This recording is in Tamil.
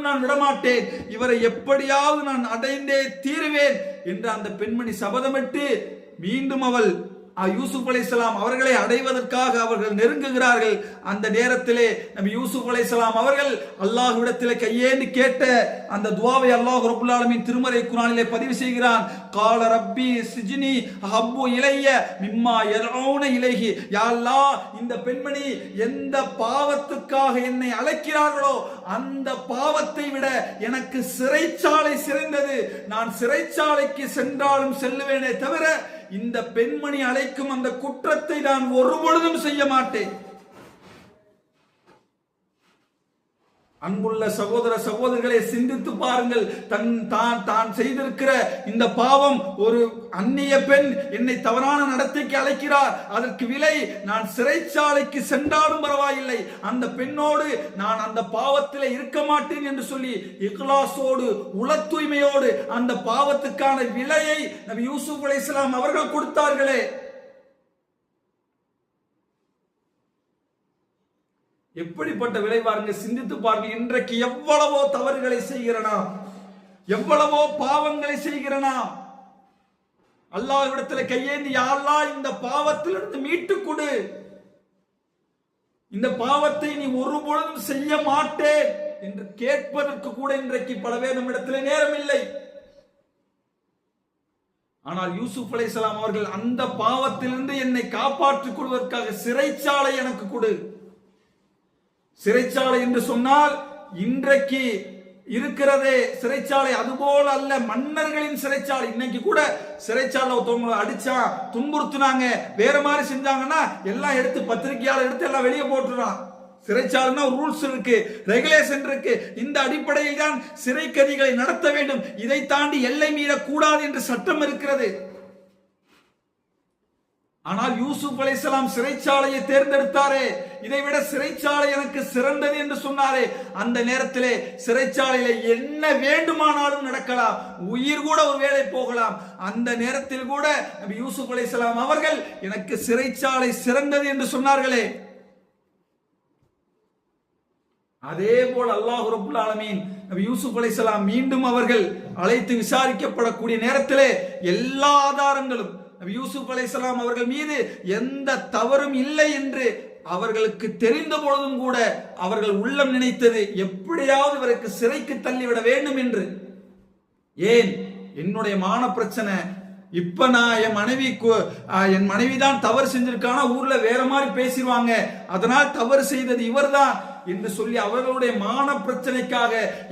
நான் விடமாட்டேன். இவரை எப்படியாவது நான் அடைந்தே தீருவேன் என்று அந்த பெண்மணி சபதமிட்டு மீண்டும் அவள் ஆ, யூசுப் அலைஹிஸ்ஸலாம் அவர்களை அடைவதற்காக அவர்கள் நெருங்குகிறார்கள். அந்த நேரத்திலே நபி யூசுப் அலைஹிஸ்ஸலாம் அவர்கள் அல்லாஹ்விடத்திலே கையேந்து கேட்ட அந்த துவாவை அல்லாஹ் ரபுல்லாலமின் திருமறை குரானிலே பதிவு செய்கிறான். கால ரப்பி சிஜினி ஹப்பு இலைய மிம்மா எதோன இலகி யாழ்லா இந்த பெண்மணி எந்த பாவத்துக்காக என்னை அழைக்கிறார்களோ அந்த பாவத்தை விட எனக்கு சிறைச்சாலை சிறந்தது. நான் சிறைச்சாலைக்கு சென்றாலும் செல்லுவேனே தவிர இந்த பெண்மணி அழைக்கும் அந்த குற்றத்தை நான் ஒருபொழுதும் செய்ய மாட்டேன். அன்புள்ள சகோதர சகோதரிகளை சிந்தித்து பாருங்கள். தன் தான் தான் செய்திருக்கிற இந்த பாவம் ஒரு அந்நிய பெண் என்னை தவறான நடத்தைக்கு அழைக்கிறார். அதற்கு விலை நான் சிறைச்சாலைக்கு சென்றாலும் பரவாயில்லை. அந்த பெண்ணோடு நான் அந்த பாவத்தில் இருக்க மாட்டேன் என்று சொல்லி இக்லாசோடு உள தூய்மையோடு அந்த பாவத்துக்கான விலையை நபி யூசுப் அலைஹிஸ்ஸலாம் அவர்கள் கொடுத்தார்களே. எப்படிப்பட்ட விளைவாருங்க? சிந்தித்து பாருங்க இன்றைக்கு எவ்வளவோ தவறுகளை செய்கிறனா? எவ்வளவோ பாவங்களை செய்கிறனா? அல்லாஹ்விடத்துல கையேந்தி யாரா இந்த பாவத்திலிருந்து மீட்டு கொடு. இந்த பாவத்தை நீ ஒருபொழுதும் செய்ய மாட்டேன். என்று கேட்பதற்கு கூட இன்றைக்கு பல பேர் நம்மிடத்தில் நேரம் இல்லை ஆனால் யூசுப் அலை அவர்கள் அந்த பாவத்திலிருந்து என்னை காப்பாற்றிக் கொள்வதற்காக சிறைச்சாலை எனக்கு கொடு. சிறைச்சாலை என்று சொன்னால் இன்றைக்கு இருக்கிறதே சிறைச்சாலை அதுபோல அல்ல. மன்னர்களின் சிறைச்சாலை. இன்னைக்கு கூட சிறைச்சாலை ஒருத்தவங்களை அடிச்சா துன்புறுத்துனாங்க. வேற மாதிரி செஞ்சாங்கன்னா எல்லாம் எடுத்து பத்திரிகையாளர் எடுத்து எல்லாம் வெளியே போட்டுறான். சிறைச்சாலைனா ரூல்ஸ் இருக்கு ரெகுலேஷன் இருக்கு. இந்த அடிப்படையில் தான் சிறை கதிகளை நடத்த வேண்டும். இதை தாண்டி எல்லை மீறக்கூடாது என்று சட்டம் இருக்கிறது. ஆனால் யூசுப் அலைஹிஸ்ஸலாம் சிறைச்சாலையை தேர்ந்தெடுத்தாரே. இதை விட சிறைச்சாலை எனக்கு சிறந்தது என்று சொன்னாரே. அந்த நேரத்திலே சிறைச்சாலையில என்ன வேண்டுமானாலும் நடக்கலாம். உயிர் கூட ஒரு வேலை போகலாம். அந்த நேரத்தில் கூட யூசுப் அலைஹிஸ்ஸலாம் அவர்கள் எனக்கு சிறைச்சாலை சிறந்தது என்று சொன்னார்களே. அதே போல் அல்லாஹ் ரபுல் ஆலமீன் நபி யூசுப் அலைஹிஸ்ஸலாம் மீண்டும் அவர்கள் அழைத்து விசாரிக்கப்படக்கூடிய நேரத்திலே எல்லா ஆதாரங்களும் யூசுப் அலைசலாம் அவர்கள் மீது எந்த தவறும் இல்லை என்று அவர்களுக்கு தெரிந்த பொழுதும் கூட அவர்கள் உள்ளம் நினைத்தது எப்படியாவது இவருக்கு சிறைக்கு தள்ளிவிட வேண்டும் என்று. ஏன்? என்னுடைய மான பிரச்சனை. இப்ப நான் என் மனைவி என் மனைவி தான் தவறு செஞ்சிருக்கானா? ஊர்ல வேற மாதிரி பேசிடுவாங்க அதனால் தவறு செய்தது இவர்தான் என்று சொல்லி அவர்களுடைய மான பிரச்சனைக்காக